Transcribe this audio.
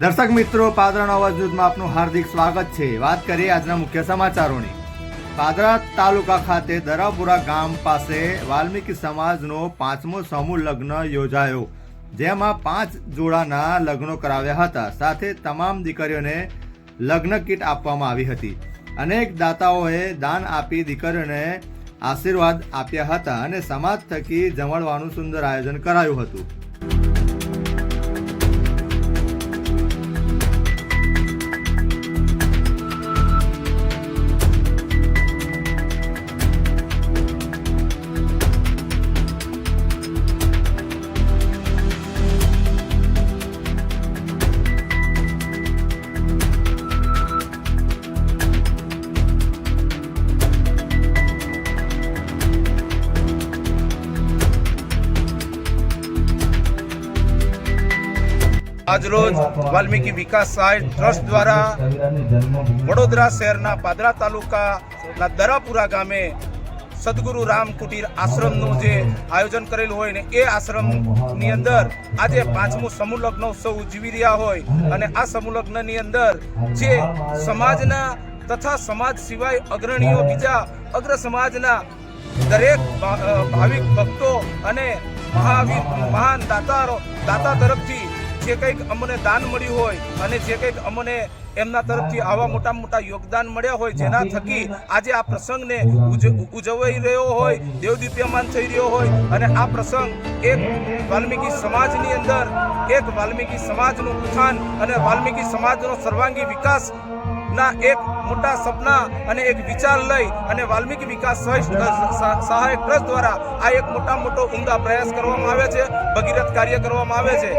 દર્શક મિત્રો, પાદરા અવાજ ન્યૂઝમાં આપનું હાર્દિક સ્વાગત છે. વાત કરીએ આજના મુખ્ય સમાચારોની. પાદરા તાલુકા ખાતે દરાપુરા ગામ પાસે વાલ્મીકી સમાજનો પાંચમો સમૂહ લગ્ન યોજાયો, જેમાં પાંચ જોડાના લગ્નો કરાવ્યા હતા. સાથે તમામ દીકરીઓને લગ્ન કીટ આપવામાં આવી હતી. અનેક દાતાઓએ દાન આપી દીકરીઓને આશીર્વાદ આપ્યા હતા અને સમાજ થકી જમણવાનું સુંદર આયોજન કરાયું હતું. આજરોજ વાલ્મીકી વિકાસ સહાય ટ્રસ્ટ દ્વારા વડોદરા શહેરના પાદરા તાલુકાના દરાપુરા ગામે સદગુરુ રામ કુટીર આશ્રમનું જે આયોજન કરેલું હોય ને એ આશ્રમની અંદર આજે પાંચમું સમૂહ લગ્ન ઉત્સવ ઉજવી રહ્યા હોય અને આ સમૂહ લગ્નની અંદર જે સમાજના તથા સમાજ સિવાય અગ્રણીઓ, બીજા અગ્ર સમાજના દરેક ભાવિક ભક્તો અને મહાવીર, મહાન દાતારો, દાતા તરફથી જે કંઈક અમને દાન મળ્યું હોય અને જે કંઈક અમને એમના તરફથી આવા મોટા મોટા યોગદાન મળ્યા હોય જેના થકી આજે આ પ્રસંગને ઉજવાઈ રહ્યો હોય, દેવદીપ્યમાન થઈ રહ્યો હોય અને આ પ્રસંગ એક વાલ્મીકી સમાજની અંદર, એક વાલ્મીકી સમાજનું ઉત્થાન અને વાલ્મીકી સમાજનો સર્વાંગી વિકાસ ના એક મોટા સપના અને એક વિચાર લઈ અને વાલ્મીકી વિકાસ સહાય સહાયક ટ્રસ્ટ દ્વારા આ એક મોટા મોટો ઉમદા પ્રયાસ કરવામાં આવે છે, ભગીરથ કાર્ય કરવામાં આવે છે.